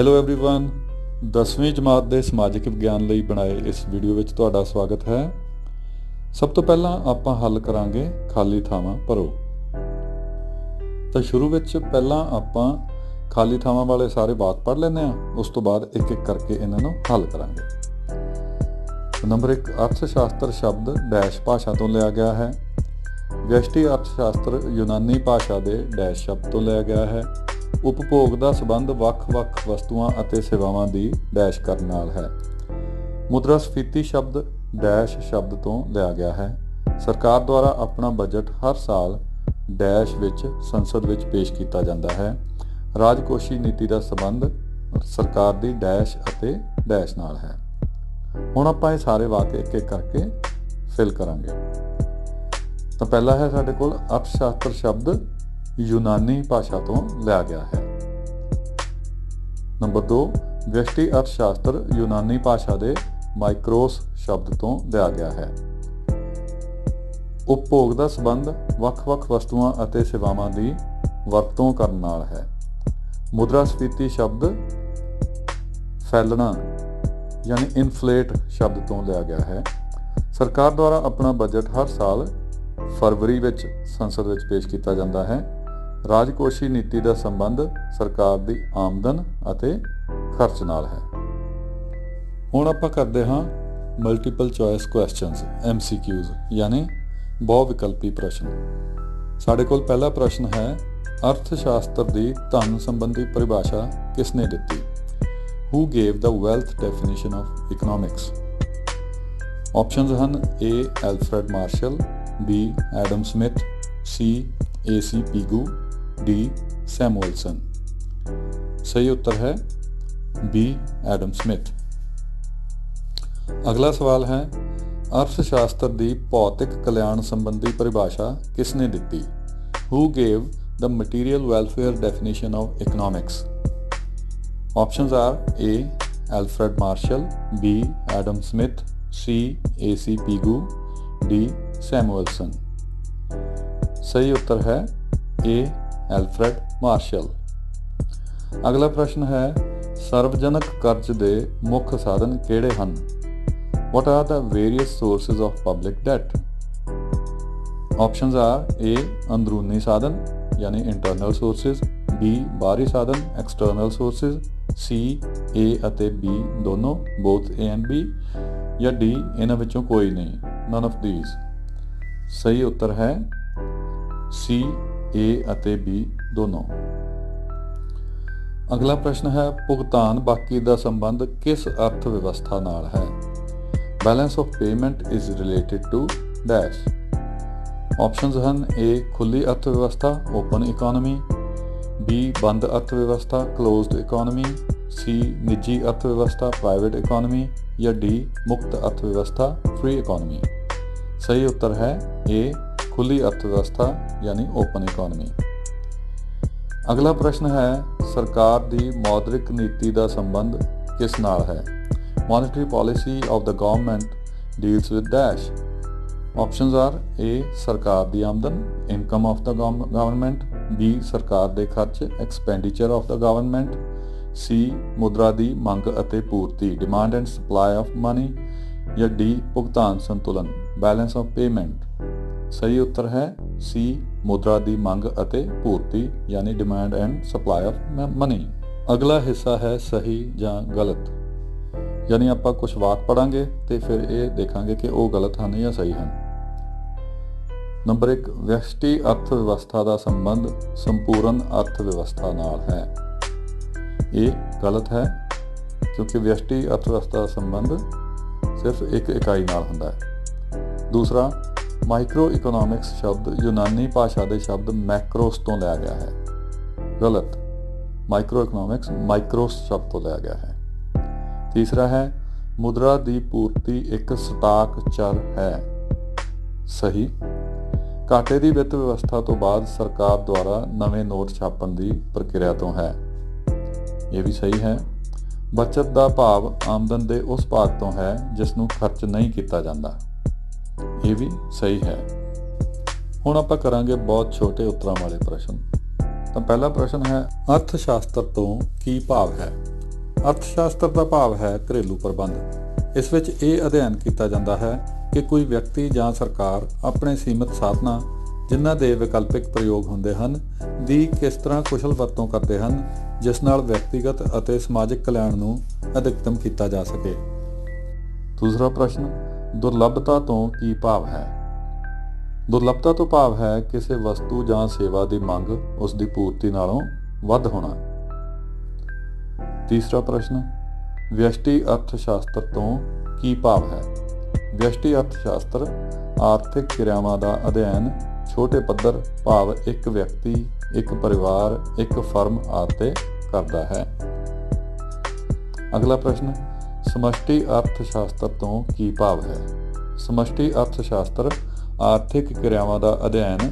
Hello everyone 10ਵੀਂ ਜਮਾਤ ਦੇ ਸਮਾਜਿਕ ਵਿਗਿਆਨ ਲਈ ਬਣਾਏ ਇਸ ਵੀਡੀਓ ਵਿੱਚ ਤੁਹਾਡਾ ਸਵਾਗਤ ਹੈ ਸਭ ਤੋਂ ਪਹਿਲਾਂ ਆਪਾਂ ਹੱਲ ਕਰਾਂਗੇ ਖਾਲੀ ਥਾਵਾਂ ਭਰੋ ਤਾਂ ਸ਼ੁਰੂ ਵਿੱਚ ਪਹਿਲਾਂ ਆਪਾਂ ਖਾਲੀ ਥਾਵਾਂ ਵਾਲੇ ਸਾਰੇ ਬਾਤ ਪੜ੍ਹ ਲੈਂਦੇ ਹਾਂ ਉਸ ਤੋਂ ਬਾਅਦ ਇੱਕ ਇੱਕ ਕਰਕੇ ਇਹਨਾਂ ਨੂੰ ਹੱਲ ਕਰਾਂਗੇ ਨੰਬਰ 1 ਅਰਥ ਸ਼ਾਸਤਰ ਸ਼ਬਦ ਡੈਸ਼ ਭਾਸ਼ਾ ਤੋਂ ਲਿਆ ਗਿਆ ਹੈ ਵਿਅਸ਼ਟੀ ਅਰਥ ਸ਼ਾਸਤਰ ਯੂਨਾਨੀ ਭਾਸ਼ਾ ਦੇ ਡੈਸ਼ ਸ਼ਬਦ ਤੋਂ ਲਿਆ ਗਿਆ ਹੈ ਉਪਭੋਗ ਦਾ ਸਬੰਧ ਵੱਖ-ਵੱਖ ਵਸਤੂਆਂ ਅਤੇ ਸੇਵਾਵਾਂ ਦੀ ਡੈਸ਼ ਕਰਨ ਨਾਲ ਹੈ। ਮੁਦਰਾ ਸਫੀਤੀ ਸ਼ਬਦ ਡੈਸ਼ ਸ਼ਬਦ ਤੋਂ ਲਿਆ ਗਿਆ ਹੈ। ਸਰਕਾਰ ਦੁਆਰਾ ਆਪਣਾ ਬਜਟ ਹਰ ਸਾਲ ਡੈਸ਼ ਵਿੱਚ ਸੰਸਦ ਵਿੱਚ ਪੇਸ਼ ਕੀਤਾ ਜਾਂਦਾ ਹੈ। ਰਾਜਕੋਸ਼ੀ ਨੀਤੀ ਦਾ ਸਬੰਧ ਸਰਕਾਰ ਦੀ ਡੈਸ਼ ਅਤੇ ਡੈਸ਼ ਨਾਲ ਹੈ। ਹੁਣ ਆਪਾਂ ਇਹ ਸਾਰੇ ਵਾਕ ਇੱਕ ਇੱਕ ਕਰਕੇ ਫਿਲ ਕਰਾਂਗੇ। ਤਾਂ ਪਹਿਲਾ ਹੈ ਸਾਡੇ ਕੋਲ ਅਰਥਸ਼ਾਸਤਰ ਸ਼ਬਦ ਯੂਨਾਨੀ ਭਾਸ਼ਾ ਤੋਂ ਲਿਆ ਗਿਆ ਹੈ। ਨੰਬਰ 2 ਵਿਅਸ਼ਟੀ ਅਰਥਸ਼ਾਸਤਰ ਯੂਨਾਨੀ ਭਾਸ਼ਾ ਦੇ ਮਾਈਕਰੋਸ ਸ਼ਬਦ ਤੋਂ ਲਿਆ ਗਿਆ ਹੈ। ਉਪਭੋਗ ਦਾ ਸੰਬੰਧ ਵੱਖ-ਵੱਖ ਵਸਤੂਆਂ ਅਤੇ ਸੇਵਾਵਾਂ ਦੀ ਵਰਤੋਂ ਕਰਨ ਨਾਲ ਹੈ। ਮੁਦਰਾ ਸਫੀਤੀ ਸ਼ਬਦ ਫੈਲਣਾ ਯਾਨੀ ਇਨਫਲੇਟ ਸ਼ਬਦ ਤੋਂ ਲਿਆ ਗਿਆ ਹੈ। ਸਰਕਾਰ ਦੁਆਰਾ ਆਪਣਾ ਬਜਟ ਹਰ ਸਾਲ ਫਰਵਰੀ ਵਿੱਚ ਸੰਸਦ ਵਿੱਚ ਪੇਸ਼ ਕੀਤਾ ਜਾਂਦਾ ਹੈ। ਰਾਜਕੋਸ਼ੀ ਨੀਤੀ ਦਾ ਸੰਬੰਧ ਸਰਕਾਰ ਦੀ ਆਮਦਨ ਅਤੇ ਖਰਚ ਨਾਲ ਹੈ। ਹੁਣ ਆਪਾਂ ਕਰਦੇ ਹਾਂ ਮਲਟੀਪਲ ਚੋਇਸ ਕੁਐਸਚਨਸ MCQs ਯਾਨੀ ਬਹੁ ਵਿਕਲਪੀ ਪ੍ਰਸ਼ਨ। ਸਾਡੇ ਕੋਲ ਪਹਿਲਾ ਪ੍ਰਸ਼ਨ ਹੈ ਅਰਥ ਸ਼ਾਸਤਰ ਦੀ ਧਨ ਸੰਬੰਧੀ ਪਰਿਭਾਸ਼ਾ ਕਿਸ ਨੇ ਦਿੱਤੀ? Who gave the wealth definition of economics? Options ਹਨ A Alfred Marshall B Adam Smith C AC Pigou D Samuelson सही उत्तर है बी ਐਡਮ ਸਮਿਥ ਅਗਲਾ ਸਵਾਲ ਹੈ ਅਰਥ ਸ਼ਾਸਤਰ ਦੀ ਭੌਤਿਕ ਕਲਿਆਣ ਸੰਬੰਧੀ ਪਰਿਭਾਸ਼ਾ ਕਿਸ ਨੇ ਦਿੱਤੀ who gave the material welfare definition of economics options are A Alfred Marshall B Adam Smith C A C Pigou D Samuelson ਸਹੀ ਉੱਤਰ ਹੈ ਏ ਐਲਫਰਡ ਮਾਰਸ਼ਲ ਅਗਲਾ ਪ੍ਰਸ਼ਨ ਹੈ ਸਰਵਜਨਕ ਕਰਜ਼ ਦੇ ਮੁੱਖ ਸਾਧਨ ਕਿਹੜੇ ਹਨ What are the various sources of public debt? Options are A. ਅੰਦਰੂਨੀ ਸਾਧਨ ਯਾਨੀ internal sources B. ਬਾਹਰੀ ਸਾਧਨ external sources C. A ਅਤੇ B ਦੋਨੋਂ both A and B ਜਾਂ D ਇਹਨਾਂ ਵਿੱਚੋਂ ਕੋਈ ਨਹੀਂ none of these ਸਹੀ ਉੱਤਰ ਹੈ C. A ਅਤੇ B ਦੋਨੋਂ। ਅਗਲਾ ਪ੍ਰਸ਼ਨ ਹੈ, ਭੁਗਤਾਨ ਬਾਕੀ ਦਾ ਸੰਬੰਧ ਕਿਸ ਅਰਥ ਵਿਵਸਥਾ ਨਾਲ ਹੈ? Balance of payment is related to dash options ਹਨ, A, ਖੁੱਲੀ ਅਰਥ ਵਿਵਸਥਾ ਓਪਨ ਇਕਨੋਮੀ B, ਬੰਦ ਅਰਥ ਵਿਵਸਥਾ ਕਲੋਜ਼ਡ ਇਕਨੋਮੀ C, ਨਿੱਜੀ ਅਰਥ ਵਿਵਸਥਾ ਪ੍ਰਾਈਵੇਟ ਇਕਨੋਮੀ ਜਾਂ D, ਮੁਕਤ ਅਰਥ ਵਿਵਸਥਾ ਫ੍ਰੀ ਇਕਨੋਮੀ ਸਹੀ ਉੱਤਰ ਹੈ, A ਖੁੱਲੀ ਅਰਥ ਵਿਵਸਥਾ ਯਾਨੀ ਓਪਨ ਇਕਨੋਮੀ ਅਗਲਾ ਪ੍ਰਸ਼ਨ ਹੈ ਸਰਕਾਰ ਦੀ ਮੌਦਰਿਕ ਨੀਤੀ ਦਾ ਸੰਬੰਧ ਕਿਸ ਨਾਲ ਹੈ monetary policy of the government deals with dash options are a ਸਰਕਾਰ ਦੀ ਆਮਦਨ income of the government b ਸਰਕਾਰ ਦੇ ਖਰਚ expenditure of the government c ਮੁਦਰਾ ਦੀ ਮੰਗ ਅਤੇ ਪੂਰਤੀ demand and supply of money ਜਾਂ d ਭੁਗਤਾਨ ਸੰਤੁਲਨ balance of payment ਸਹੀ ਉੱਤਰ ਹੈ ਸੀ, ਮੁਦਰਾ ਦੀ ਮੰਗ ਅਤੇ ਪੂਰਤੀ, ਯਾਨੀ demand and supply of money ਅਗਲਾ ਹਿੱਸਾ ਹੈ ਸਹੀ ਜਾਂ ਗਲਤ। ਯਾਨੀ ਆਪਾਂ ਕੁਝ ਵਾਕ ਪੜਾਂਗੇ ਤੇ ਫਿਰ ਇਹ ਦੇਖਾਂਗੇ ਕਿ ਉਹ ਗਲਤ ਹਨ ਜਾਂ ਸਹੀ ਹਨ। ਨੰਬਰ 1 ਵਿਅਸ਼ਟੀ ਅਰਥ ਵਿਵਸਥਾ ਦਾ ਸੰਬੰਧ ਸੰਪੂਰਨ ਅਰਥ ਵਿਵਸਥਾ ਨਾਲ ਹੈ। ਇਹ ਗਲਤ ਹੈ ਕਿਉਂਕਿ ਵਿਅਸ਼ਟੀ ਅਰਥ ਵਿਵਸਥਾ ਦਾ ਸੰਬੰਧ ਸਿਰਫ ਇੱਕ ਇਕਾਈ ਨਾਲ ਹੁੰਦਾ ਹੈ। ਦੂਸਰਾ ਮਾਈਕਰੋ ਇਕਨੋਮਿਕਸ ਸ਼ਬਦ ਯੂਨਾਨੀ ਭਾਸ਼ਾ ਦੇ ਸ਼ਬਦ ਮੈਕਰੋਸ ਤੋਂ ਲਿਆ ਗਿਆ ਹੈ। ਗਲਤ। ਮਾਈਕਰੋ ਇਕਨੋਮਿਕਸ ਮਾਈਕਰੋਸ ਸ਼ਬਦ ਤੋਂ ਲਿਆ ਗਿਆ ਹੈ। ਤੀਸਰਾ ਹੈ, ਮੁਦਰਾ ਦੀ ਪੂਰਤੀ ਇੱਕ ਸਟਾਕ ਚਰ ਹੈ। ਸਹੀ। ਘਾਟੇ ਦੀ ਵਿੱਤ ਵਿਵਸਥਾ ਤੋਂ ਬਾਅਦ ਸਰਕਾਰ ਦੁਆਰਾ ਨਵੇਂ ਨੋਟ ਛਾਪਣ ਦੀ ਪ੍ਰਕਿਰਿਆ ਤੋਂ ਹੈ। ਇਹ ਵੀ ਸਹੀ ਹੈ। ਬਚਤ ਦਾ ਭਾਵ ਆਮਦਨ ਦੇ ਉਸ ਭਾਗ ਤੋਂ ਹੈ, ਜਿਸ ਨੂੰ ਖਰਚ ਨਹੀਂ ਕੀਤਾ ਜਾਂਦਾ। ਇਹ ਵੀ ਸਹੀ ਹੈ। ਹੁਣ ਆਪਾਂ ਕਰਾਂਗੇ ਬਹੁਤ ਛੋਟੇ ਉੱਤਰਾਂ ਵਾਲੇ ਪ੍ਰਸ਼ਨ। ਤਾਂ ਪਹਿਲਾ ਪ੍ਰਸ਼ਨ ਹੈ ਅਰਥ ਸ਼ਾਸਤਰ ਤੋਂ ਕੀ ਭਾਵ ਹੈ? ਅਰਥ ਸ਼ਾਸਤਰ ਦਾ ਭਾਵ ਹੈ ਘਰੇਲੂ ਪ੍ਰਬੰਧ। ਇਸ ਵਿੱਚ ਇਹ ਅਧਿਐਨ ਕੀਤਾ ਜਾਂਦਾ ਹੈ ਕਿ ਕੋਈ ਵਿਅਕਤੀ ਜਾਂ ਸਰਕਾਰ ਆਪਣੇ ਸੀਮਿਤ ਸਾਧਨਾਂ, ਜਿਨ੍ਹਾਂ ਦੇ ਵਿਕਲਪਿਕ ਪ੍ਰਯੋਗ ਹੁੰਦੇ ਹਨ, ਦੀ ਕਿਸ ਤਰ੍ਹਾਂ ਕੁਸ਼ਲ ਵਰਤੋਂ ਕਰਦੇ ਹਨ, ਜਿਸ ਨਾਲ ਵਿਅਕਤੀਗਤ ਅਤੇ ਸਮਾਜਿਕ ਕਲਿਆਣ ਨੂੰ ਅਧਿਕਤਮ ਕੀਤਾ ਜਾ ਸਕੇ। ਦੂਸਰਾ ਪ੍ਰਸ਼ਨ ਦੁਰਲਭਤਾ ਤੋਂ ਕੀ ਭਾਵ ਹੈ? ਦੁਰਲਭਤਾ ਤੋਂ ਭਾਵ ਹੈ ਕਿਸੇ ਵਸਤੂ ਜਾਂ ਸੇਵਾ ਦੀ ਮੰਗ ਉਸ ਦੀ ਪੂਰਤੀ ਨਾਲੋਂ ਵੱਧ ਹੋਣਾ। ਤੀਸਰਾ ਪ੍ਰਸ਼ਨ, ਵਿਅਸ਼ਟੀ ਅਰਥ ਸ਼ਾਸਤਰ ਤੋਂ ਕੀ ਭਾਵ ਹੈ? ਵਿਅਸ਼ਟੀ ਅਰਥ ਸ਼ਾਸਤਰ ਆਰਥਿਕ ਕਿਰਿਆਵਾਂ ਦਾ ਅਧਿਐਨ, ਛੋਟੇ ਪੱਧਰ, ਭਾਵ ਇੱਕ ਵਿਅਕਤੀ, ਇੱਕ ਪਰਿਵਾਰ, ਇੱਕ ਫਰਮ ਆਤੇ ਕਰਦਾ ਹੈ। ਅਗਲਾ ਪ੍ਰਸ਼ਨ ਸਮਸ਼ਟੀ ਅਰਥ ਸ਼ਾਸਤਰ ਤੋਂ ਕੀ ਭਾਵ ਹੈ? ਸਮਸ਼ਟੀ ਅਰਥ ਸ਼ਾਸਤਰ ਆਰਥਿਕ ਕਿਰਿਆਵਾਂ ਦਾ ਅਧਿਐਨ,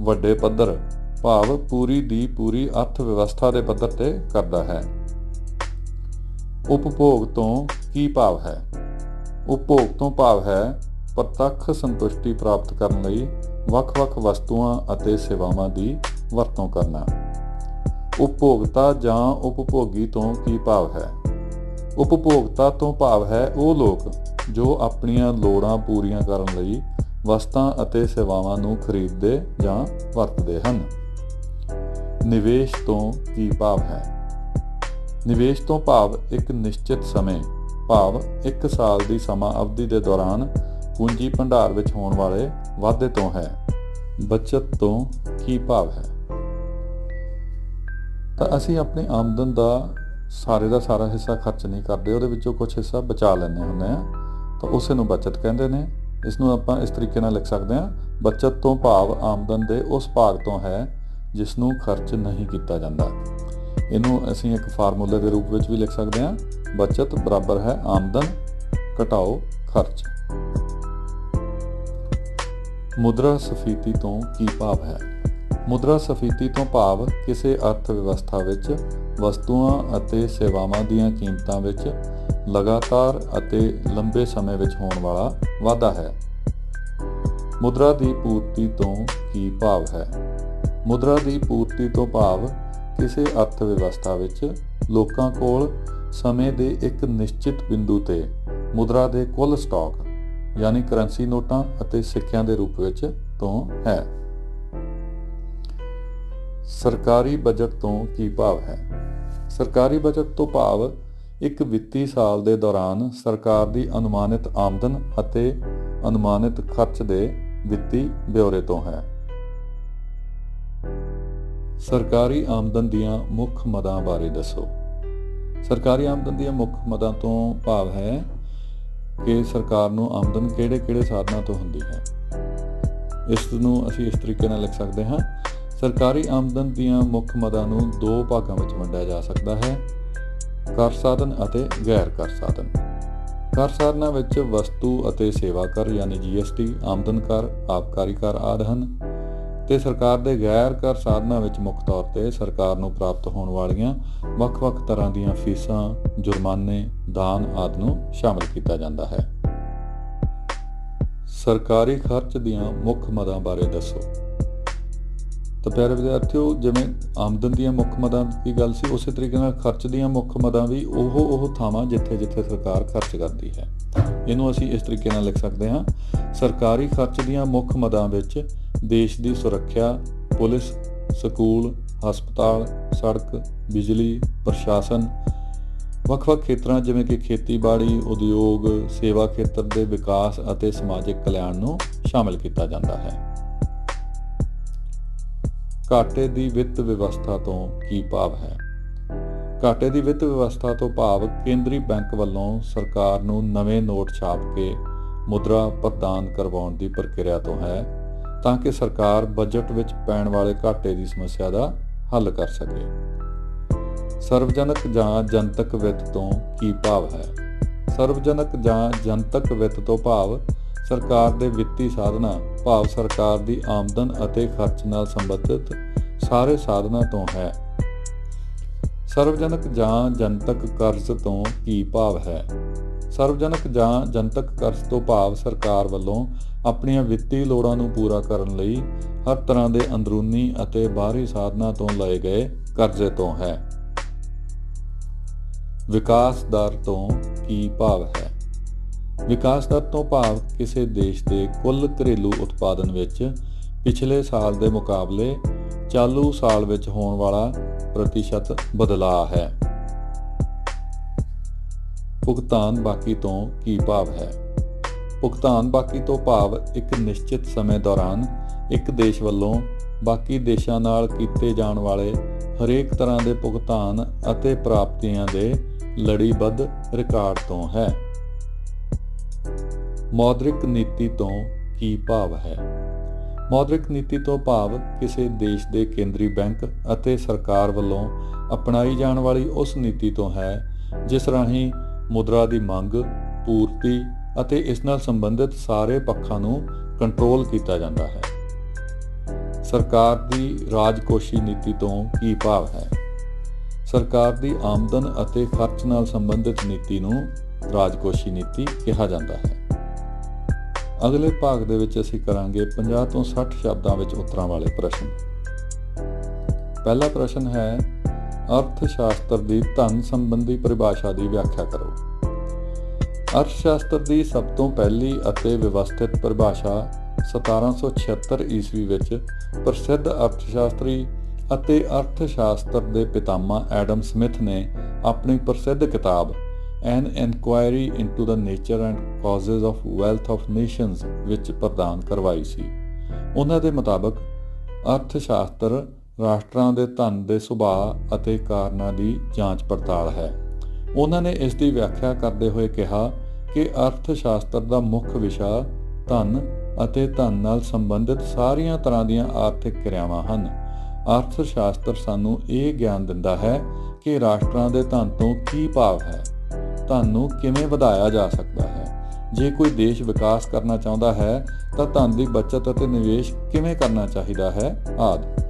ਵੱਡੇ ਪੱਧਰ, ਭਾਵ ਪੂਰੀ ਦੀ ਪੂਰੀ ਅਰਥ ਵਿਵਸਥਾ ਦੇ ਪੱਧਰ ਤੇ ਕਰਦਾ ਹੈ। ਉਪਭੋਗ ਤੋਂ ਕੀ ਭਾਵ ਹੈ? ਉਪਭੋਗ ਤੋਂ ਭਾਵ ਹੈ ਪ੍ਰਤੱਖ ਸੰਤੁਸ਼ਟੀ ਪ੍ਰਾਪਤ ਕਰਨ ਲਈ ਵੱਖ-ਵੱਖ ਵਸਤੂਆਂ ਅਤੇ ਸੇਵਾਵਾਂ ਦੀ ਵਰਤੋਂ ਕਰਨਾ। ਉਪਭੋਗਤਾ ਜਾਂ ਉਪਭੋਗੀ ਤੋਂ ਕੀ ਭਾਵ ਹੈ? ਉਪਭੋਗਤਾ ਤੋਂ ਭਾਵ ਹੈ ਉਹ ਲੋਕ ਜੋ ਆਪਣੀਆਂ ਲੋੜਾਂ ਪੂਰੀਆਂ ਕਰਨ ਲਈ ਵਸਤਾਂ ਅਤੇ ਸੇਵਾਵਾਂ ਨੂੰ ਖਰੀਦਦੇ ਜਾਂ ਵਰਤਦੇ ਹਨ। ਨਿਵੇਸ਼ ਤੋਂ ਕੀ ਭਾਵ ਹੈ? ਨਿਵੇਸ਼ ਤੋਂ ਭਾਵ ਇੱਕ ਨਿਸ਼ਚਿਤ ਸਮੇਂ, ਭਾਵ 1 ਸਾਲ ਦੀ ਸਮਾਂ ਅਵਧੀ ਦੇ ਦੌਰਾਨ ਪੂੰਜੀ ਭੰਡਾਰ ਵਿੱਚ ਹੋਣ ਵਾਲੇ ਵਾਧੇ ਤੋਂ ਹੈ। ਬਚਤ ਤੋਂ ਕੀ ਭਾਵ ਹੈ? ਤਾਂ ਅਸੀਂ ਆਪਣੀ ਆਮਦਨ ਦਾ ਸਾਰੇ ਦਾ ਸਾਰਾ ਹਿੱਸਾ ਖਰਚ ਨਹੀਂ ਕਰਦੇ, ਉਹਦੇ ਵਿੱਚੋਂ ਕੁਝ ਹਿੱਸਾ ਬਚਾ ਲੈਂਦੇ ਹੁੰਦੇ ਆ। ਤਾਂ ਉਸੇ ਨੂੰ ਬਚਤ ਕਹਿੰਦੇ ਨੇ। ਇਸ ਨੂੰ ਆਪਾਂ ਇਸ ਤਰੀਕੇ ਨਾਲ ਲਿਖ ਸਕਦੇ ਹਾਂ। ਬਚਤ ਤੋਂ ਭਾਵ ਆਮਦਨ ਦੇ ਉਸ ਭਾਗ ਤੋਂ ਹੈ ਜਿਸ ਨੂੰ ਖਰਚ ਨਹੀਂ ਕੀਤਾ ਜਾਂਦਾ। ਇਹਨੂੰ ਅਸੀਂ ਇੱਕ ਫਾਰਮੂਲੇ ਦੇ ਰੂਪ ਵਿੱਚ ਵੀ ਲਿਖ ਸਕਦੇ ਹਾਂ। ਬਚਤ ਬਰਾਬਰ ਹੈ ਆਮਦਨ ਘਟਾਓ ਖਰਚ। ਮੁਦਰਾ ਸਫੀਤੀ ਤੋਂ ਕੀ ਭਾਵ ਹੈ? ਮੁਦਰਾ ਸਫੀਤੀ ਤੋਂ ਭਾਵ ਕਿਸੇ ਅਰਥ ਵਿਵਸਥਾ ਵਿੱਚ ਵਸਤੂਆਂ ਅਤੇ ਸੇਵਾਵਾਂ ਦੀਆਂ ਕੀਮਤਾਂ ਵਿੱਚ ਲਗਾਤਾਰ ਅਤੇ ਲੰਬੇ ਸਮੇਂ ਵਿੱਚ ਹੋਣ ਵਾਲਾ ਵਾਧਾ ਹੈ। ਮੁਦਰਾ ਦੀ ਪੂਰਤੀ ਤੋਂ ਕੀ ਭਾਵ ਹੈ? ਮੁਦਰਾ ਦੀ ਪੂਰਤੀ ਤੋਂ ਭਾਵ ਕਿਸੇ ਅਰਥ ਵਿਵਸਥਾ ਵਿੱਚ ਲੋਕਾਂ ਕੋਲ ਸਮੇਂ ਦੇ ਇੱਕ ਨਿਸ਼ਚਿਤ ਬਿੰਦੂ ਤੇ ਮੁਦਰਾ ਦੇ ਕੁੱਲ ਸਟਾਕ, ਯਾਨੀ ਕਰੰਸੀ ਨੋਟਾਂ ਅਤੇ ਸਿੱਕਿਆਂ ਦੇ ਰੂਪ ਵਿੱਚ ਤੋਂ ਹੈ। ਸਰਕਾਰੀ ਬਜਟ ਤੋਂ ਕੀ ਭਾਵ ਹੈ? ਸਰਕਾਰੀ ਬਜਟ ਤੋਂ ਭਾਵ ਇੱਕ ਵਿੱਤੀ ਸਾਲ ਦੇ ਦੌਰਾਨ ਸਰਕਾਰ ਦੀ ਅਨੁਮਾਨਿਤ ਆਮਦਨ ਅਤੇ ਅਨੁਮਾਨਿਤ ਖਰਚ ਦੇ ਵਿੱਤੀ ਬਿਉਰੇ ਤੋਂ ਹੈ। ਸਰਕਾਰੀ ਆਮਦਨ ਦੀਆਂ ਮੁੱਖ ਮਦਾਂ ਬਾਰੇ ਦੱਸੋ। ਸਰਕਾਰੀ ਆਮਦਨ ਦੀਆਂ ਮੁੱਖ ਮਦਾਂ ਤੋਂ ਭਾਵ ਹੈ ਕਿ ਸਰਕਾਰ ਨੂੰ ਆਮਦਨ ਕਿਹੜੇ-ਕਿਹੜੇ ਸਾਧਨਾਂ ਤੋਂ ਹੁੰਦੀ ਹੈ। ਇਸ ਨੂੰ ਅਸੀਂ ਇਸ ਤਰੀਕੇ ਨਾਲ ਲਿਖ ਸਕਦੇ ਹਾਂ। ਸਰਕਾਰੀ ਆਮਦਨ ਦੀਆਂ ਮੁੱਖ ਮਦਾਂ ਨੂੰ ਦੋ ਭਾਗਾਂ ਵਿੱਚ ਵੰਡਿਆ ਜਾ ਸਕਦਾ ਹੈ, ਕਰ ਸਾਧਨ ਅਤੇ ਗੈਰ ਕਰ ਸਾਧਨ। ਕਰ ਸਾਧਨਾਂ ਵਿੱਚ ਵਸਤੂ ਅਤੇ ਸੇਵਾ ਕਰ ਯਾਨੀ ਜੀਐਸਟੀ ਆਮਦਨ ਕਰ ਆਬਕਾਰੀ ਕਰ ਆਦਿ ਹਨ ਤੇ ਸਰਕਾਰ ਦੇ ਗੈਰ ਕਰ ਸਾਧਨਾਂ ਵਿੱਚ ਮੁੱਖ ਤੌਰ ਤੇ ਸਰਕਾਰ ਨੂੰ ਪ੍ਰਾਪਤ ਹੋਣ ਵਾਲੀਆਂ ਵੱਖ-ਵੱਖ ਤਰ੍ਹਾਂ ਦੀਆਂ ਫੀਸਾਂ, ਜੁਰਮਾਨੇ, ਦਾਨ ਆਦਿ ਨੂੰ ਸ਼ਾਮਲ ਕੀਤਾ ਜਾਂਦਾ ਹੈ। ਸਰਕਾਰੀ ਖਰਚ ਦੀਆਂ ਮੁੱਖ ਮਦਾਂ ਬਾਰੇ ਦੱਸੋ। ਤਾਂ ਪਿਆਰੇ ਵਿਦਿਆਰਥੀਓ, ਜਿਵੇਂ ਆਮਦਨ ਦੀਆਂ ਮੁੱਖ ਮਦਾਂ ਦੀ ਗੱਲ ਸੀ, ਉਸੇ ਤਰੀਕੇ ਨਾਲ ਖਰਚ ਦੀਆਂ ਮੁੱਖ ਮਦਾਂ ਵੀ ਉਹ ਉਹ ਥਾਵਾਂ ਜਿੱਥੇ-ਜਿੱਥੇ ਸਰਕਾਰ ਖਰਚ ਕਰਦੀ ਹੈ। ਇਹਨੂੰ ਅਸੀਂ ਇਸ ਤਰੀਕੇ ਨਾਲ ਲਿਖ ਸਕਦੇ ਹਾਂ। ਸਰਕਾਰੀ ਖਰਚ ਦੀਆਂ ਮੁੱਖ ਮਦਾਂ ਵਿੱਚ ਦੇਸ਼ ਦੀ ਸੁਰੱਖਿਆ, ਪੁਲਿਸ, ਸਕੂਲ, ਹਸਪਤਾਲ, ਸੜਕ, ਬਿਜਲੀ, ਪ੍ਰਸ਼ਾਸਨ ਵੱਖ-ਵੱਖ ਖੇਤਰਾਂ ਜਿਵੇਂ ਕਿ ਖੇਤੀਬਾੜੀ, ਉਦਯੋਗ, ਸੇਵਾ ਖੇਤਰ ਦੇ ਵਿਕਾਸ ਅਤੇ ਸਮਾਜਿਕ ਕਲਿਆਣ ਨੂੰ ਸ਼ਾਮਲ ਕੀਤਾ ਜਾਂਦਾ ਹੈ। ਘਾਟੇ ਦੀ ਵਿੱਤ ਵਿਵਸਥਾ ਤੋਂ ਕੀ ਭਾਵ ਹੈ? ਘਾਟੇ ਦੀ ਵਿੱਤ ਵਿਵਸਥਾ ਤੋਂ ਭਾਵ ਕੇਂਦਰੀ ਬੈਂਕ ਵੱਲੋਂ ਸਰਕਾਰ ਨੂੰ ਨਵੇਂ ਨੋਟ ਛਾਪ ਕੇ ਮੁਦਰਾ ਪ੍ਰਦਾਨ ਕਰਵਾਉਣ ਦੀ ਪ੍ਰਕਿਰਿਆ ਤੋਂ ਹੈ, ਤਾਂ ਕਿ ਸਰਕਾਰ ਬਜਟ ਵਿੱਚ ਪੈਣ ਵਾਲੇ ਘਾਟੇ ਦੀ ਸਮੱਸਿਆ ਦਾ ਹੱਲ ਕਰ ਸਕੇ। ਸਰਵਜਨਕ ਜਾਂ ਜਨਤਕ ਵਿੱਤ ਤੋਂ ਕੀ ਭਾਵ ਹੈ? ਸਰਵਜਨਕ ਜਾਂ ਜਨਤਕ ਵਿੱਤ ਤੋਂ ਭਾਵ ਸਰਕਾਰ ਦੇ ਵਿੱਤੀ ਸਾਧਨਾਂ, ਭਾਵ ਸਰਕਾਰ ਦੀ ਆਮਦਨ ਅਤੇ ਖਰਚ ਨਾਲ ਸੰਬੰਧਿਤ ਸਾਰੇ ਸਾਧਨਾਂ ਤੋਂ ਹੈ। ਸਰਵਜਨਕ ਜਾਂ ਜਨਤਕ ਕਰਜ਼ ਤੋਂ ਕੀ ਭਾਵ ਹੈ? ਸਰਵਜਨਕ ਜਾਂ ਜਨਤਕ ਕਰਜ਼ ਤੋਂ ਭਾਵ ਸਰਕਾਰ ਵੱਲੋਂ ਆਪਣੀਆਂ ਵਿੱਤੀ ਲੋੜਾਂ ਨੂੰ ਪੂਰਾ ਕਰਨ ਲਈ ਹਰ ਤਰ੍ਹਾਂ ਦੇ ਅੰਦਰੂਨੀ ਅਤੇ ਬਾਹਰੀ ਸਾਧਨਾਂ ਤੋਂ ਲਏ ਗਏ ਕਰਜ਼ੇ ਤੋਂ ਹੈ। ਵਿਕਾਸ ਦਰ ਤੋਂ ਕੀ ਭਾਵ ਹੈ? ਵਿਕਾਸ ਦਰ ਤੋਂ ਭਾਵ ਕਿਸੇ ਦੇਸ਼ ਦੇ ਕੁੱਲ ਘਰੇਲੂ ਉਤਪਾਦਨ ਵਿੱਚ ਪਿਛਲੇ ਸਾਲ ਦੇ ਮੁਕਾਬਲੇ ਚਾਲੂ ਸਾਲ ਵਿੱਚ ਹੋਣ ਵਾਲਾ ਪ੍ਰਤੀਸ਼ਤ ਬਦਲਾਅ ਹੈ। ਭੁਗਤਾਨ ਬਾਕੀ ਤੋਂ ਕੀ ਭਾਵ ਹੈ? ਭੁਗਤਾਨ ਬਾਕੀ ਤੋਂ ਭਾਵ ਇੱਕ ਨਿਸ਼ਚਿਤ ਸਮੇਂ ਦੌਰਾਨ ਇੱਕ ਦੇਸ਼ ਵੱਲੋਂ ਬਾਕੀ ਦੇਸ਼ਾਂ ਨਾਲ ਕੀਤੇ ਜਾਣ ਵਾਲੇ ਹਰੇਕ ਤਰ੍ਹਾਂ ਦੇ ਭੁਗਤਾਨ ਅਤੇ ਪ੍ਰਾਪਤੀਆਂ ਦੇ ਲੜੀਬੱਧ ਰਿਕਾਰਡ ਤੋਂ ਹੈ। ਮੌਦਰਿਕ ਨੀਤੀ ਤੋਂ ਕੀ ਭਾਵ ਹੈ? ਮੌਦਰਿਕ ਨੀਤੀ ਤੋਂ ਭਾਵ ਕਿਸੇ ਦੇਸ਼ ਦੇ ਕੇਂਦਰੀ ਬੈਂਕ ਅਤੇ ਸਰਕਾਰ ਵੱਲੋਂ ਅਪਣਾਈ ਜਾਣ ਵਾਲੀ ਉਸ ਨੀਤੀ ਤੋਂ ਹੈ, ਜਿਸ ਰਾਹੀਂ ਮੁਦਰਾ ਦੀ ਮੰਗ, ਪੂਰਤੀ ਅਤੇ ਇਸ ਨਾਲ ਸੰਬੰਧਿਤ ਸਾਰੇ ਪੱਖਾਂ ਨੂੰ ਕੰਟਰੋਲ ਕੀਤਾ ਜਾਂਦਾ ਹੈ। ਸਰਕਾਰ ਦੀ ਰਾਜਕੋਸ਼ੀ ਨੀਤੀ ਤੋਂ ਕੀ ਭਾਵ ਹੈ? ਸਰਕਾਰ ਦੀ ਆਮਦਨ ਅਤੇ ਖਰਚ ਨਾਲ ਸੰਬੰਧਿਤ ਨੀਤੀ ਨੂੰ ਰਾਜਕੋਸ਼ੀ ਨੀਤੀ ਕਿਹਾ ਜਾਂਦਾ ਹੈ। ਅਗਲੇ ਭਾਗ ਦੇ ਵਿੱਚ ਅਸੀਂ ਕਰਾਂਗੇ 50 ਤੋਂ 60 ਸ਼ਬਦਾਂ ਵਿੱਚ ਉੱਤਰਾਂ ਵਾਲੇ ਪ੍ਰਸ਼ਨ। ਪਹਿਲਾ ਪ੍ਰਸ਼ਨ ਹੈ ਅਰਥ ਸ਼ਾਸਤਰ ਦੀ ਧਨ ਸੰਬੰਧੀ ਪਰਿਭਾਸ਼ਾ ਦੀ ਵਿਆਖਿਆ ਕਰੋ। ਅਰਥ ਸ਼ਾਸਤਰ ਦੀ ਸਭ ਤੋਂ ਪਹਿਲੀ ਅਤੇ ਵਿਵਸਥਿਤ ਪਰਿਭਾਸ਼ਾ 1776 ਈਸਵੀ ਵਿੱਚ ਪ੍ਰਸਿੱਧ ਅਰਥਸ਼ਾਸਤਰੀ ਅਤੇ ਅਰਥ ਸ਼ਾਸਤਰ ਦੇ ਪਿਤਾਮਾ ਐਡਮ ਸਮਿਥ ਨੇ ਆਪਣੀ ਪ੍ਰਸਿੱਧ ਕਿਤਾਬ an inquiry into the nature and causes of wealth of nations ਵਿੱਚ ਪ੍ਰਦਾਨ ਕਰਵਾਈ ਸੀ। ਉਹਨਾਂ ਦੇ ਮੁਤਾਬਕ ਅਰਥ ਸ਼ਾਸਤਰ ਰਾਸ਼ਟਰਾਂ ਦੇ ਧਨ ਦੇ ਸੁਭਾਅ ਅਤੇ ਕਾਰਨਾਂ ਦੀ ਜਾਂਚ ਪੜਤਾਲ ਹੈ। ਉਹਨਾਂ ਨੇ ਇਸ ਦੀ ਵਿਆਖਿਆ ਕਰਦੇ ਹੋਏ ਕਿਹਾ ਕਿ ਅਰਥ ਸ਼ਾਸਤਰ ਦਾ ਮੁੱਖ ਵਿਸ਼ਾ ਧਨ ਅਤੇ ਧਨ ਨਾਲ ਸੰਬੰਧਿਤ ਸਾਰੀਆਂ ਤਰ੍ਹਾਂ ਦੀਆਂ ਆਰਥਿਕ ਕਿਰਿਆਵਾਂ ਹਨ। ਅਰਥ ਸ਼ਾਸਤਰ ਸਾਨੂੰ ਇਹ ਗਿਆਨ ਦਿੰਦਾ ਹੈ ਕਿ ਰਾਸ਼ਟਰਾਂ ਦੇ ਧਨ ਤੋਂ ਕੀ ਭਾਵ ਹੈ। ਤੁਹਾਨੂੰ ਕਿਵੇਂ ਵਧਾਇਆ ਜਾ ਸਕਦਾ ਹੈ? ਜੇ ਕੋਈ ਦੇਸ਼ ਵਿਕਾਸ ਕਰਨਾ ਚਾਹੁੰਦਾ ਹੈ, ਤਾਂ ਧਨ ਦੀ ਬਚਤ ਅਤੇ ਨਿਵੇਸ਼ ਕਿਵੇਂ ਕਰਨਾ ਚਾਹੀਦਾ ਹੈ? ਆਦਿ।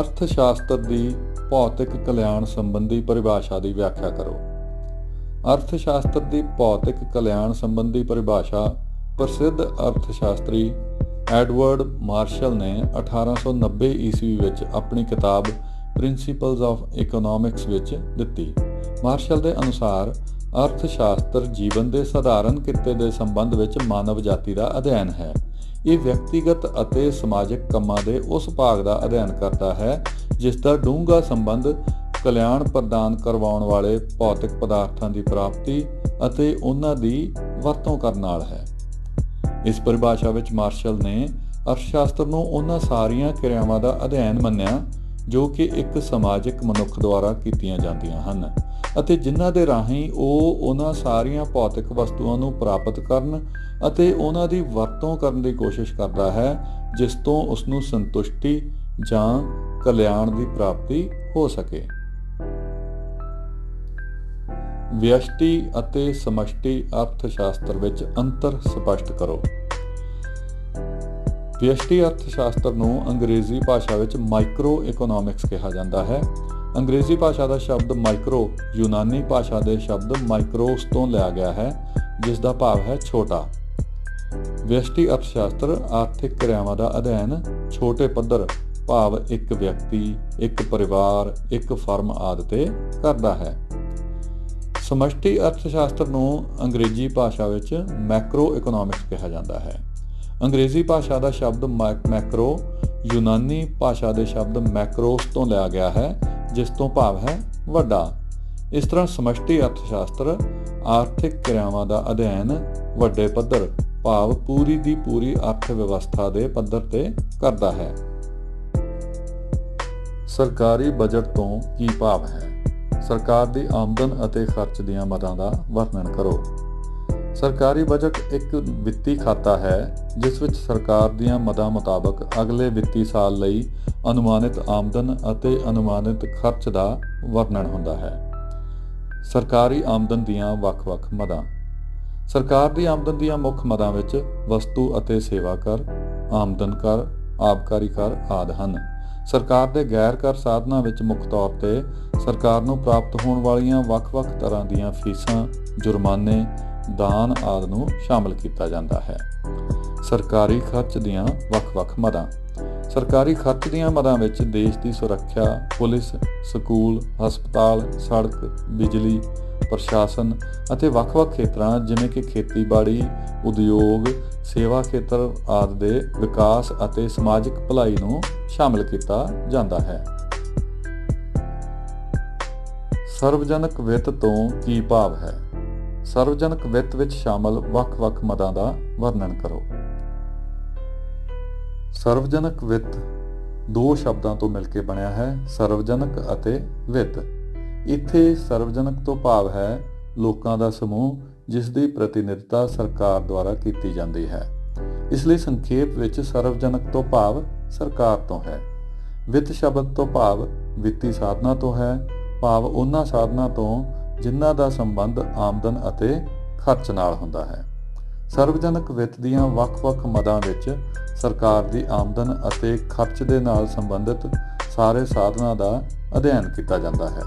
ਅਰਥ ਸ਼ਾਸਤਰ ਦੀ ਭੌਤਿਕ ਕਲਿਆਣ ਸੰਬੰਧੀ ਪਰਿਭਾਸ਼ਾ ਦੀ ਵਿਆਖਿਆ ਕਰੋ। ਅਰਥ ਸ਼ਾਸਤਰ ਦੀ ਭੌਤਿਕ ਕਲਿਆਣ ਸੰਬੰਧੀ ਪਰਿਭਾਸ਼ਾ ਪ੍ਰਸਿੱਧ ਅਰਥ ਸ਼ਾਸਤਰੀ ਐਡਵਰਡ ਮਾਰਸ਼ਲ ਨੇ 1890 ਈਸਵੀ ਵਿੱਚ ਆਪਣੀ ਕਿਤਾਬ ਪ੍ਰਿੰਸੀਪਲਸ ਆਫ ਇਕਨੋਮਿਕਸ ਵਿੱਚ ਦਿੱਤੀ। ਮਾਰਸ਼ਲ ਦੇ ਅਨੁਸਾਰ ਅਰਥ ਸ਼ਾਸਤਰ ਜੀਵਨ ਦੇ ਸਧਾਰਨ ਕਿੱਤੇ ਦੇ ਸੰਬੰਧ ਵਿੱਚ ਮਾਨਵ ਜਾਤੀ ਦਾ ਅਧਿਐਨ ਹੈ। ਇਹ ਵਿਅਕਤੀਗਤ ਅਤੇ ਸਮਾਜਿਕ ਕੰਮਾਂ ਦੇ ਉਸ ਭਾਗ ਦਾ ਅਧਿਐਨ ਕਰਦਾ ਹੈ, ਜਿਸ ਦਾ ਡੂੰਘਾ ਸੰਬੰਧ ਕਲਿਆਣ ਪ੍ਰਦਾਨ ਕਰਵਾਉਣ ਵਾਲੇ ਭੌਤਿਕ ਪਦਾਰਥਾਂ ਦੀ ਪ੍ਰਾਪਤੀ ਅਤੇ ਉਹਨਾਂ ਦੀ ਵਰਤੋਂ ਕਰਨ ਨਾਲ ਹੈ। ਇਸ ਪਰਿਭਾਸ਼ਾ ਵਿੱਚ ਮਾਰਸ਼ਲ ਨੇ ਅਰਥਸ਼ਾਸਤਰ ਨੂੰ ਉਹਨਾਂ ਸਾਰੀਆਂ ਕਿਰਿਆਵਾਂ ਦਾ ਅਧਿਐਨ ਮੰਨਿਆ ਜੋ ਕਿ ਇੱਕ ਸਮਾਜਿਕ ਮਨੁੱਖ ਦੁਆਰਾ ਕੀਤੀਆਂ ਜਾਂਦੀਆਂ ਹਨ ਅਤੇ ਜਿਨ੍ਹਾਂ ਦੇ ਰਾਹੀਂ ਉਹ ਉਹਨਾਂ ਸਾਰੀਆਂ ਭੌਤਿਕ ਵਸਤੂਆਂ ਨੂੰ ਪ੍ਰਾਪਤ ਕਰਨ ਅਤੇ ਉਹਨਾਂ ਦੀ ਵਰਤੋਂ ਕਰਨ ਦੀ ਕੋਸ਼ਿਸ਼ ਕਰਦਾ ਹੈ, ਜਿਸ ਤੋਂ ਉਸ ਨੂੰ ਸੰਤੁਸ਼ਟੀ ਜਾਂ ਕਲਿਆਣ ਦੀ ਪ੍ਰਾਪਤੀ ਹੋ ਸਕੇ। ਵਿਅਸ਼ਟੀ ਅਤੇ ਸਮਸ਼ਟੀ ਅਰਥ ਸ਼ਾਸਤਰ ਵਿੱਚ ਅੰਤਰ ਸਪਸ਼ਟ ਕਰੋ। ਵਿਅਸ਼ਟੀ ਅਰਥ ਸ਼ਾਸਤਰ ਨੂੰ ਅੰਗਰੇਜ਼ੀ ਭਾਸ਼ਾ ਵਿੱਚ ਮਾਈਕਰੋ ਇਕਨੋਮਿਕਸ ਕਿਹਾ ਜਾਂਦਾ ਹੈ। ਅੰਗਰੇਜ਼ੀ ਭਾਸ਼ਾ ਦਾ ਸ਼ਬਦ ਮਾਈਕਰੋ ਯੂਨਾਨੀ ਭਾਸ਼ਾ ਦੇ ਸ਼ਬਦ ਮਾਈਕਰੋਸ ਤੋਂ ਲਿਆ ਗਿਆ ਹੈ, ਜਿਸ ਦਾ ਭਾਵ ਹੈ ਛੋਟਾ। ਵਿਅਸ਼ਟੀ ਅਰਥ ਸ਼ਾਸਤਰ ਆਰਥਿਕ ਕਿਰਿਆਵਾਂ ਦਾ ਅਧਿਐਨ, ਛੋਟੇ ਪੱਧਰ, ਭਾਵ ਇੱਕ ਵਿਅਕਤੀ, ਇੱਕ ਪਰਿਵਾਰ, ਇੱਕ ਫਰਮ ਆਦਿ ਤੇ ਕਰਦਾ ਹੈ। ਸਮਸ਼ਟੀ ਅਰਥ ਸ਼ਾਸਤਰ ਨੂੰ ਅੰਗਰੇਜ਼ੀ ਭਾਸ਼ਾ ਵਿੱਚ ਮੈਕਰੋ ਇਕਨੋਮਿਕਸ ਕਿਹਾ ਜਾਂਦਾ ਹੈ। ਅੰਗਰੇਜ਼ੀ ਭਾਸ਼ਾ ਦਾ ਸ਼ਬਦ ਮੈਕਰੋ, ਯੂਨਾਨੀ ਭਾਸ਼ਾ ਦੇ ਸ਼ਬਦ ਮੈਕਰੋਸ ਤੋਂ ਲਿਆ ਗਿਆ ਹੈ, ਜਿਸ ਤੋਂ ਭਾਵ ਹੈ ਵੱਡਾ। ਇਸ ਤਰ੍ਹਾਂ ਸਮਸ਼ਟੀ ਅਰਥਸ਼ਾਸਤਰ ਆਰਥਿਕ ਕਿਰਿਆਵਾਂ ਦਾ ਅਧਿਐਨ ਵੱਡੇ ਪੱਧਰ, ਭਾਵ ਪੂਰੀ ਦੀ ਪੂਰੀ ਅਰਥ ਵਿਵਸਥਾ ਦੇ ਪੱਧਰ ਤੇ ਕਰਦਾ ਹੈ। ਸਰਕਾਰੀ ਬਜਟ ਤੋਂ ਕੀ ਭਾਵ ਹੈ? ਸਰਕਾਰ ਦੀ ਆਮਦਨ ਅਤੇ ਖਰਚ ਦੀਆਂ ਮਦਾਂ ਦਾ ਵਰਣਨ ਕਰੋ। ਸਰਕਾਰੀ ਬਜਟ ਇੱਕ ਵਿੱਤੀ ਖਾਤਾ ਹੈ, ਜਿਸ ਵਿੱਚ ਸਰਕਾਰ ਦੀਆਂ ਮਦਾਂ ਮੁਤਾਬਕ ਅਗਲੇ ਵਿੱਤੀ ਸਾਲ ਲਈ ਅਨੁਮਾਨਿਤ ਆਮਦਨ ਅਤੇ ਅਨੁਮਾਨਿਤ ਖਰਚ ਦਾ ਵਰਣਨ ਹੁੰਦਾ ਹੈ। ਸਰਕਾਰੀ ਆਮਦਨ ਦੀਆਂ ਵੱਖ-ਵੱਖ ਮਦਾਂ। ਸਰਕਾਰ ਦੀ ਆਮਦਨ ਦੀਆਂ ਮੁੱਖ ਮਦਾਂ ਵਿੱਚ ਵਸਤੂ ਅਤੇ ਸੇਵਾ ਕਰ, ਆਮਦਨ ਕਰ, ਆਬਕਾਰੀ ਕਰ ਆਦਿ ਹਨ। ਸਰਕਾਰ ਦੇ ਗੈਰ ਕਰ ਸਾਧਨਾਂ ਵਿੱਚ ਮੁੱਖ ਤੌਰ ਤੇ ਸਰਕਾਰ ਨੂੰ ਪ੍ਰਾਪਤ ਹੋਣ ਵਾਲੀਆਂ ਵੱਖ-ਵੱਖ ਤਰ੍ਹਾਂ ਦੀਆਂ ਫੀਸਾਂ, ਜੁਰਮਾਨੇ ਦਾਨ ਆਦਿ ਨੂੰ ਸ਼ਾਮਲ ਕੀਤਾ ਜਾਂਦਾ ਹੈ। ਸਰਕਾਰੀ ਖਰਚ ਦੀਆਂ ਵੱਖ-ਵੱਖ ਮਦਾਂ। ਸਰਕਾਰੀ ਖਰਚ ਦੀਆਂ ਮਦਾਂ ਵਿੱਚ ਦੇਸ਼ ਦੀ ਸੁਰੱਖਿਆ, ਪੁਲਿਸ, ਸਕੂਲ, ਹਸਪਤਾਲ, ਸੜਕ, ਬਿਜਲੀ, ਪ੍ਰਸ਼ਾਸਨ ਅਤੇ ਵੱਖ-ਵੱਖ ਖੇਤਰਾਂ ਜਿਵੇਂ ਕਿ ਖੇਤੀਬਾੜੀ, ਉਦਯੋਗ, ਸੇਵਾ ਖੇਤਰ ਆਦਿ ਦੇ ਵਿਕਾਸ ਅਤੇ ਸਮਾਜਿਕ ਭਲਾਈ ਨੂੰ ਸ਼ਾਮਲ ਕੀਤਾ ਜਾਂਦਾ ਹੈ। ਸਰਵਜਨਕ ਵਿੱਤ ਤੋਂ ਕੀ ਭਾਵ ਹੈ? ਸਰਵਜਨਕ ਵਿੱਤ ਵਿੱਚ ਸ਼ਾਮਲ ਵੱਖ-ਵੱਖ ਮਦਾਂ ਦਾ ਵਰਣਨ ਕਰੋ। ਸਰਵਜਨਕ ਵਿੱਤ ਦੋ ਸ਼ਬਦਾਂ ਤੋਂ ਮਿਲ ਕੇ ਬਣਿਆ ਹੈ, ਸਰਵਜਨਕ ਅਤੇ ਵਿੱਤ। ਇੱਥੇ ਸਰਵਜਨਕ ਤੋਂ ਭਾਵ ਹੈ ਲੋਕਾਂ ਦਾ ਸਮੂਹ ਜਿਸ ਦੀ ਪ੍ਰਤੀਨਿਧਤਾ ਸਰਕਾਰ ਦੁਆਰਾ ਕੀਤੀ ਜਾਂਦੀ ਹੈ। ਇਸ ਲਈ ਸੰਖੇਪ ਵਿੱਚ ਸਰਵਜਨਕ ਤੋਂ ਭਾਵ ਸਰਕਾਰ ਤੋਂ ਹੈ। ਵਿੱਤ ਸ਼ਬਦ ਤੋਂ ਭਾਵ ਵਿੱਤੀ ਸਾਧਨਾ ਤੋਂ ਹੈ, ਭਾਵ ਉਹਨਾਂ ਸਾਧਨਾ ਤੋਂ ਜਿਨ੍ਹਾਂ ਦਾ ਸੰਬੰਧ ਆਮਦਨ ਅਤੇ ਖਰਚ ਨਾਲ ਹੁੰਦਾ ਹੈ। ਸਰਵਜਨਕ ਵਿੱਤ ਦੀਆਂ ਵੱਖ-ਵੱਖ ਮਦਾਂ ਵਿੱਚ ਸਰਕਾਰ ਦੀ ਆਮਦਨ ਅਤੇ ਖਰਚ ਦੇ ਨਾਲ ਸੰਬੰਧਿਤ ਸਾਰੇ ਸਾਧਨਾਂ ਦਾ ਅਧਿਐਨ ਕੀਤਾ ਜਾਂਦਾ ਹੈ।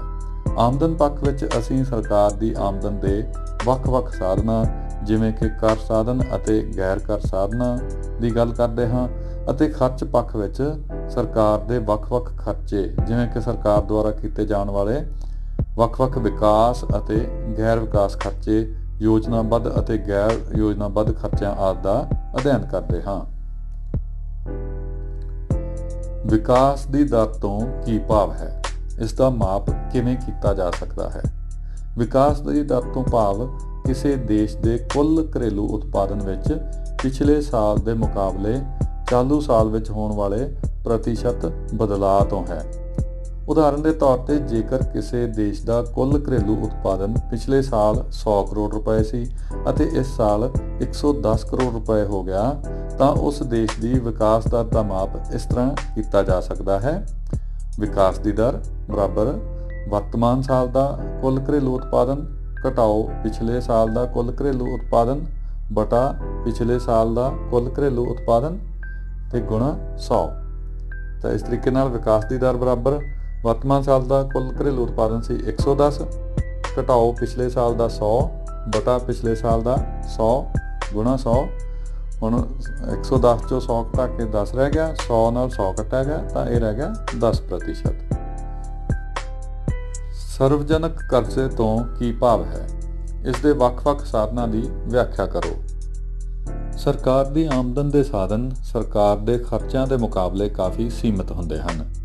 ਆਮਦਨ ਪੱਖ ਵਿੱਚ ਅਸੀਂ ਸਰਕਾਰ ਦੀ ਆਮਦਨ ਦੇ ਵੱਖ-ਵੱਖ ਸਾਧਨਾਂ, ਜਿਵੇਂ ਕਿ ਕਰ ਸਾਧਨ ਅਤੇ ਗੈਰ ਕਰ ਸਾਧਨਾਂ ਦੀ ਗੱਲ ਕਰਦੇ ਹਾਂ ਅਤੇ ਖਰਚ ਪੱਖ ਵਿੱਚ ਸਰਕਾਰ ਦੇ ਵੱਖ-ਵੱਖ ਖਰਚੇ, ਜਿਵੇਂ ਕਿ ਸਰਕਾਰ ਦੁਆਰਾ ਕੀਤੇ ਜਾਣ ਵਾਲੇ ਵੱਖ-ਵੱਖ ਵਿਕਾਸ ਅਤੇ ਗੈਰ ਵਿਕਾਸ ਖਰਚੇ, ਯੋਜਨਾਬੱਧ ਅਤੇ ਗੈਰ ਯੋਜਨਾਬੱਧ ਖਰਚਿਆਂ ਆਦਿ ਦਾ ਅਧਿਐਨ ਕਰਦੇ ਹਾਂ। ਵਿਕਾਸ ਦੀ ਦਰ ਤੋਂ ਕੀ ਭਾਵ ਹੈ? ਇਸ ਦਾ ਮਾਪ ਕਿਵੇਂ ਕੀਤਾ ਜਾ ਸਕਦਾ ਹੈ? ਵਿਕਾਸ ਦੀ ਦਰ ਤੋਂ ਭਾਵ ਕਿਸੇ ਦੇਸ਼ ਦੇ ਕੁੱਲ ਘਰੇਲੂ ਉਤਪਾਦਨ ਵਿੱਚ ਪਿਛਲੇ ਸਾਲ ਦੇ ਮੁਕਾਬਲੇ ਚਾਲੂ ਸਾਲ ਵਿੱਚ ਹੋਣ ਵਾਲੇ ਪ੍ਰਤੀਸ਼ਤ ਬਦਲਾਅ ਤੋਂ ਹੈ। ਉਦਾਹਰਨ ਦੇ ਤੌਰ ਤੇ ਜੇਕਰ ਕਿਸੇ ਦੇਸ਼ ਦਾ ਕੁੱਲ ਘਰੇਲੂ ਉਤਪਾਦਨ ਪਿਛਲੇ ਸਾਲ 100 ਕਰੋੜ ਰੁਪਏ ਸੀ ਅਤੇ ਇਸ ਸਾਲ 110 ਕਰੋੜ ਰੁਪਏ ਹੋ ਗਿਆ, ਤਾਂ ਉਸ ਦੇਸ਼ ਦੀ ਵਿਕਾਸ ਦਰ ਦਾ ਮਾਪ ਇਸ ਤਰ੍ਹਾਂ ਕੀਤਾ ਜਾ ਸਕਦਾ ਹੈ। ਵਿਕਾਸ ਦੀ ਦਰ, ਬਰਾਬਰ, ਵਰਤਮਾਨ ਸਾਲ ਦਾ ਕੁੱਲ ਘਰੇਲੂ ਉਤਪਾਦਨ, ਘਟਾਓ ਪਿਛਲੇ ਸਾਲ ਦਾ ਕੁੱਲ ਘਰੇਲੂ ਉਤਪਾਦਨ, ਬਟਾ ਪਿਛਲੇ ਸਾਲ ਦਾ ਕੁੱਲ ਘਰੇਲੂ ਉਤਪਾਦਨ ਤੇ ਗੁਣਾ 100 ਤਾਂ ਇਸ ਤਰੀਕੇ ਨਾਲ ਵਿਕਾਸ ਦੀ ਦਰ ਬਰਾਬਰ ਵਰਤਮਾਨ ਸਾਲ ਦਾ ਕੁੱਲ ਘਰੇਲੂ ਉਤਪਾਦਨ ਸੀ 110 ਘਟਾਓ ਪਿਛਲੇ ਸਾਲ ਦਾ 100 ਬਟਾ ਪਿਛਲੇ ਸਾਲ ਦਾ 100 ਗੁਣਾ 100 ਹੁਣ 110 ਚੋਂ 100 ਘਟਾ ਕੇ 10 ਰਹਿ ਗਿਆ 100 ਨਾਲ 100 ਕੱਟਿਆ ਗਿਆ, ਤਾਂ ਇਹ ਰਹਿ ਗਿਆ 10% ਸਰਵਜਨਕ ਕਰਜ਼ੇ ਤੋਂ ਕੀ ਭਾਵ ਹੈ? ਇਸ ਦੇ ਵੱਖ-ਵੱਖ ਸਾਧਨਾਂ ਦੀ ਵਿਆਖਿਆ ਕਰੋ। ਸਰਕਾਰ ਦੀ ਆਮਦਨ ਦੇ ਸਾਧਨ ਸਰਕਾਰ ਦੇ ਖਰਚਿਆਂ ਦੇ ਮੁਕਾਬਲੇ ਕਾਫੀ ਸੀਮਿਤ ਹੁੰਦੇ ਹਨ।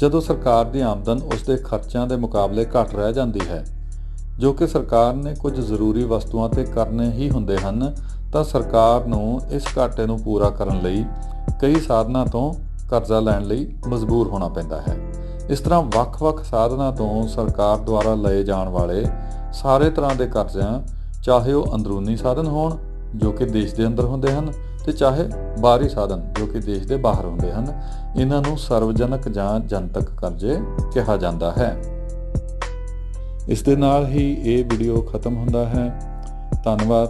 ਜਦੋਂ ਸਰਕਾਰ ਦੀ ਆਮਦਨ ਉਸ ਦੇ ਖਰਚਿਆਂ ਦੇ ਮੁਕਾਬਲੇ ਘੱਟ ਰਹਿ ਜਾਂਦੀ ਹੈ, ਜੋ ਕਿ ਸਰਕਾਰ ਨੇ ਕੁਝ ਜ਼ਰੂਰੀ ਵਸਤੂਆਂ ਤੇ ਕਰਨੇ ਹੀ ਹੁੰਦੇ ਹਨ, ਤਾਂ ਸਰਕਾਰ ਨੂੰ ਇਸ ਘਾਟੇ ਨੂੰ ਪੂਰਾ ਕਰਨ ਲਈ ਕਈ ਸਾਧਨਾਂ ਤੋਂ ਕਰਜ਼ਾ ਲੈਣ ਲਈ ਮਜਬੂਰ ਹੋਣਾ ਪੈਂਦਾ ਹੈ। ਇਸ ਤਰ੍ਹਾਂ ਵੱਖ-ਵੱਖ ਸਾਧਨਾਂ ਤੋਂ ਸਰਕਾਰ ਦੁਆਰਾ ਲਏ ਜਾਣ ਵਾਲੇ ਸਾਰੇ ਤਰ੍ਹਾਂ ਦੇ ਕਰਜ਼ਿਆਂ, ਚਾਹੇ ਉਹ ਅੰਦਰੂਨੀ ਸਾਧਨ ਹੋਣ, ਜੋ ਕਿ ਦੇਸ਼ ਦੇ ਅੰਦਰ ਹੁੰਦੇ ਹਨ ਤੇ ਚਾਹੇ ਬਾਹਰੀ ਸਾਧਨ ਜੋ ਕਿ ਦੇਸ਼ ਦੇ ਬਾਹਰ ਹੁੰਦੇ ਹਨ, ਇਹਨਾਂ ਨੂੰ ਸਰਵਜਨਕ ਜਾਂ ਜਨਤਕ ਕਰਜ਼ੇ ਕਿਹਾ ਜਾਂਦਾ ਹੈ। ਇਸ ਦੇ ਨਾਲ ਹੀ ਇਹ ਵੀਡੀਓ ਖਤਮ ਹੁੰਦਾ ਹੈ। ਧੰਨਵਾਦ।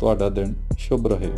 ਤੁਹਾਡਾ ਦਿਨ ਸ਼ੁਭ ਰਹੇ।